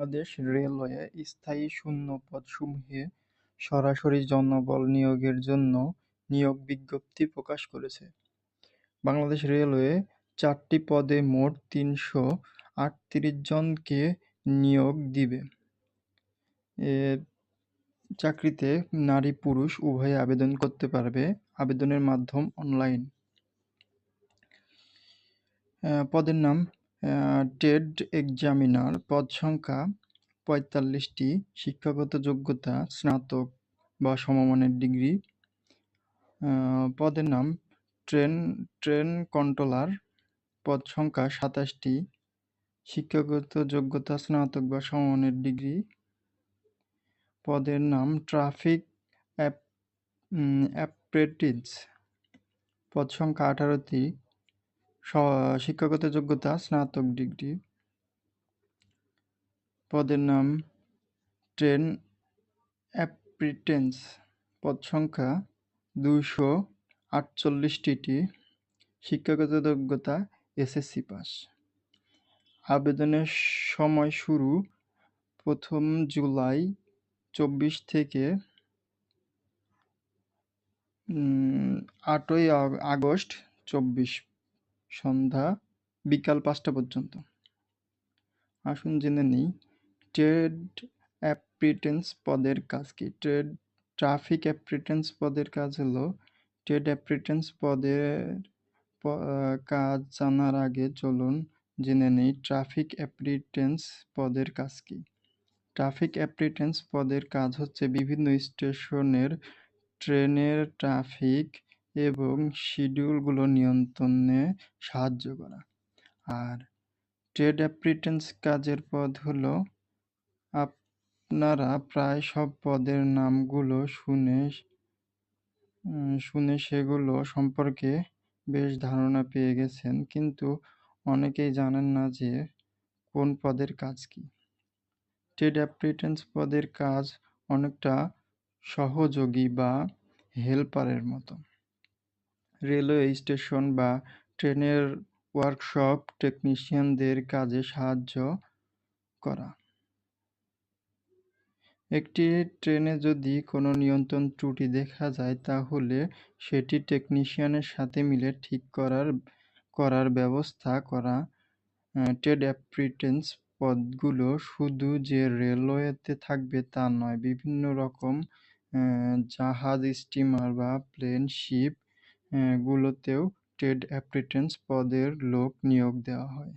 Bangladesh railway স্থায়ী শূন্যপদসমূহে সরাসরি জনবল নিয়োগের জন্য নিয়োগ বিজ্ঞপ্তি প্রকাশ করেছে। বাংলাদেশ রেলওয়ে চারটি পদে মোট তিনশো আটত্রিশ জনকে নিয়োগ দিবে। এ চাকরিতে নারী, পুরুষ উভয়ে আবেদন করতে পারবে। আবেদনের মাধ্যম অনলাইন। পদের নাম টেড এক্সামিনার পদ সংখ্যা পঁয়তাল্লিশটি, শিক্ষাগত যোগ্যতা স্নাতক বা সমমানের ডিগ্রি। পদের নাম ট্রেন ট্রেন কন্ট্রোলার, পদ সংখ্যা সাতাশটি, শিক্ষাগত যোগ্যতা স্নাতক বা সমমানের ডিগ্রি। পদের নাম ট্রাফিক অ্যাপ্রেটিস, পদ সংখ্যা আঠারোটি শিক্ষাগত যোগ্যতা, স্নাতক ডিগ্রি। পদের নাম ট্রেন অ্যাপ্রিটেন্স। পদ সংখ্যা দুইশো আটচল্লিশটি শিক্ষাগত যোগ্যতা, এসএসসি পাস। আবেদনের সময় শুরু প্রথম জুলাই চব্বিশ থেকে আটই আগস্ট চব্বিশ। সন্ধ্যা বিকাল পাঁচটা পর্যন্ত। আসুন জেনে নিই, ট্রেড অ্যাপ্রিটেন্স পদের কাজ কি? ট্রেড, ট্রাফিক অ্যাপ্রিটেন্স পদের কাজ হলো, ট্রেড অ্যাপ্রিটেন্স পদের কাজ জানার আগে চলুন জেনে নিই, ট্রাফিক অ্যাপ্রিটেন্স পদের কাজ কি? ট্রাফিক অ্যাপ্রিটেন্স পদের কাজ হচ্ছে বিভিন্ন স্টেশনের ট্রেনের ট্রাফিক এবং শিডিউলগুলো নিয়ন্ত্রণে সাহায্য করা। আর ট্রেড অ্যাপ্রিটেন্স কাজের পদ হলো, আপনারা প্রায় সব পদের নামগুলো শুনে শুনে সেগুলো সম্পর্কে বেশ ধারণা পেয়ে গেছেন, কিন্তু অনেকেই জানেন না যে কোন পদের কাজ কি। ট্রেড অ্যাপ্রিটেন্স পদের কাজ অনেকটা সহযোগী বা হেল্পারের মতো। রেলওয়ে স্টেশন বা ট্রেনের ওয়ার্কশপ টেকনিশিয়ানদের কাজে সাহায্য করা। একটি ট্রেনে যদি কোনো নিয়ন্ত্রণ ত্রুটি দেখা যায়, তাহলে সেটি টেকনিশিয়ানের সাথে মিলে ঠিক করার করার ব্যবস্থা করা ট্রেড অ্যাপ্রিটেন্স পদগুলো শুধু যে রেলওয়েতে থাকবে তা নয়, বিভিন্ন রকম জাহাজ, স্টিমার বা প্লেন, শিপ গুলোতেও ট্রেড অ্যাপ্রেন্টিস পদের লোক নিয়োগ দেওয়া হয়।